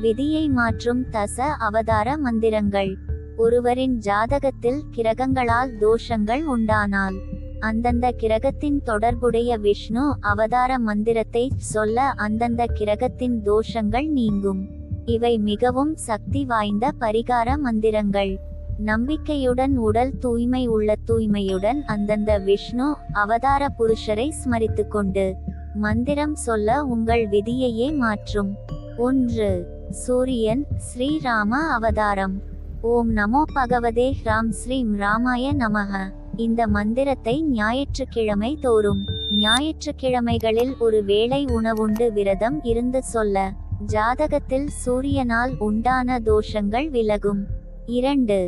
விதியை மாற்றும் தச அவதார மந்திரங்கள். ஒருவரின் ஜாதகத்தில் கிரகங்களால் தோஷங்கள் உண்டானால் அந்தந்த கிரகத்தின் தொடர்புடைய விஷ்ணு அவதார மந்திரத்தை சொல்ல அந்தந்த கிரகத்தின் தோஷங்கள் நீங்கும். இவை மிகவும் சக்தி வாய்ந்த பரிகார மந்திரங்கள். நம்பிக்கையுடன் உடல் தூய்மை உள்ள தூய்மையுடன் அந்தந்த விஷ்ணு அவதார புருஷரை ஸ்மரித்து கொண்டு மந்திரம் சொல்ல உங்கள் விதியையே மாற்றும். ஒன்று சூரியன் ஸ்ரீராம அவதாரம். ஓம் நமோ பகவதே ராம் ஸ்ரீம் ராமாய நமக இந்த மந்திரத்தை ஞாயிற்றுக்கிழமை தோறும். ஞாயிற்றுக்கிழமைகளில் ஒரு வேளை உணவுண்டு விரதம் இருந்து சொல்ல. ஜாதகத்தில் சூரியனால் உண்டான தோஷங்கள் விலகும். இரண்டு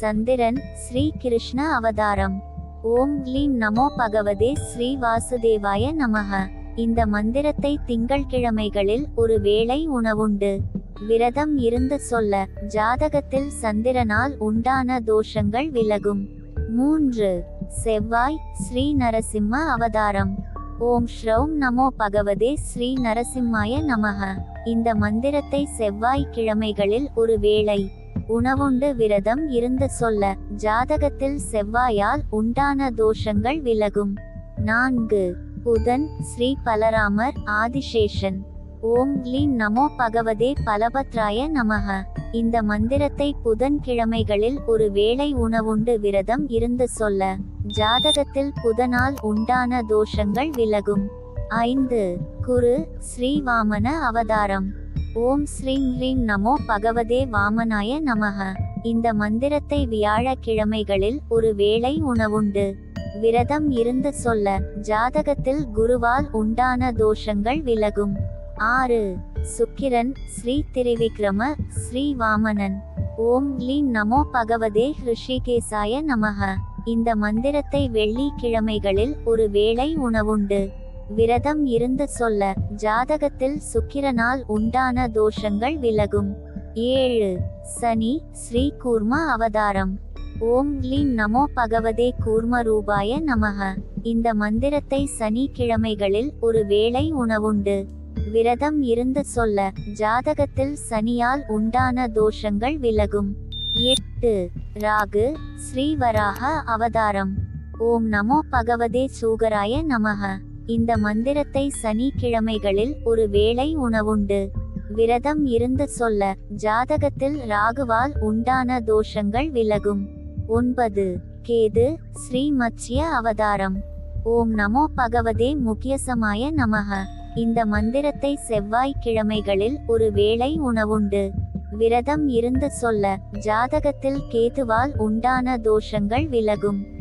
சந்திரன் ஸ்ரீ கிருஷ்ண அவதாரம். ஓம் க்ளீம் நமோ பகவதே ஸ்ரீ வாசுதேவாய நமக இந்த மந்திரத்தை திங்கள்கிழமைகளில் ஒரு வேளை உணவுண்டு. விரதம் இருந்து சொல்ல ஜாதகத்தில் சந்திரனால் உண்டான தோஷங்கள் விலகும். மூன்று செவ்வாய் ஸ்ரீ நரசிம்ம அவதாரம். ஓம் ஸ்ரௌம் நமோ பகவதே ஸ்ரீ நரசிம்மாய நமக இந்த மந்திரத்தை செவ்வாய் கிழமைகளில் ஒரு வேளை உணவுண்டு விரதம் இருந்து சொல்ல ஜாதகத்தில் செவ்வாயால் உண்டான தோஷங்கள் விலகும். நான்கு புதன் ஸ்ரீ பலராமர் ஆதிசேஷன். ஓம் க்ளீம் நமோ பகவதே பலபத்ராய நமக இந்த மந்திரத்தை புதன் கிழமைகளில் ஒரு வேளை உணவுண்டு விரதம் இருந்து சொல்ல. ஜாதகத்தில் புதனால் உண்டான தோஷங்கள் விலகும். ஐந்து. குரு ஸ்ரீ வாமன அவதாரம். ஓம் ஸ்ரீம் ஹ்ரீம் நமோ பகவதே வாமனாய நமக இந்த மந்திரத்தை வியாழக்கிழமைகளில் ஒரு வேளை உணவுண்டு விரதம் இருந்து சொல்ல. ஜாதகத்தில் குருவால் உண்டான தோஷங்கள் விலகும். ஆறு. சுக்கிரன் ஸ்ரீ திரிவிக்ரம ஸ்ரீ வாமனன். ஓம் லீம் நமோ பகவதே ஹிருஷிகேசாய நமக இந்த மந்திரத்தை வெள்ளிக்கிழமைகளில் ஒரு வேளை உணவுண்டு. விரதம் இருந்து சொல்ல ஜாதகத்தில் சுக்கிரனால் உண்டான தோஷங்கள் விலகும். ஏழு. சனி ஸ்ரீ கூர்ம அவதாரம். ஓம் லீம் நமோ பகவதே கூர்ம ரூபாய நமக இந்த மந்திரத்தை சனிக்கிழமைகளில் ஒரு வேளை உணவுண்டு. விரதம் இருந்து சொல்ல ஜாதகத்தில் சனியால் உண்டான தோஷங்கள் விலகும். எட்டு ராகு ஸ்ரீவராக அவதாரம். ஓம் நமோ பகவதே சூகராய நமக. இந்த மந்திரத்தை சனிக்கிழமைகளில் ஒரு வேளை உணவுண்டு. விரதம் இருந்து சொல்ல ஜாதகத்தில் ராகுவால் உண்டான தோஷங்கள் விலகும். ஒன்பது கேது ஸ்ரீமத்ய அவதாரம். ஓம் நமோ பகவதே முக்கியசமாய நமக. இந்த மந்திரத்தை செவ்வாய் கிழமைகளில் ஒரு வேளை உணவுண்டு. விரதம் இருந்து சொல்ல ஜாதகத்தில் கேதுவால் உண்டான தோஷங்கள் விலகும்.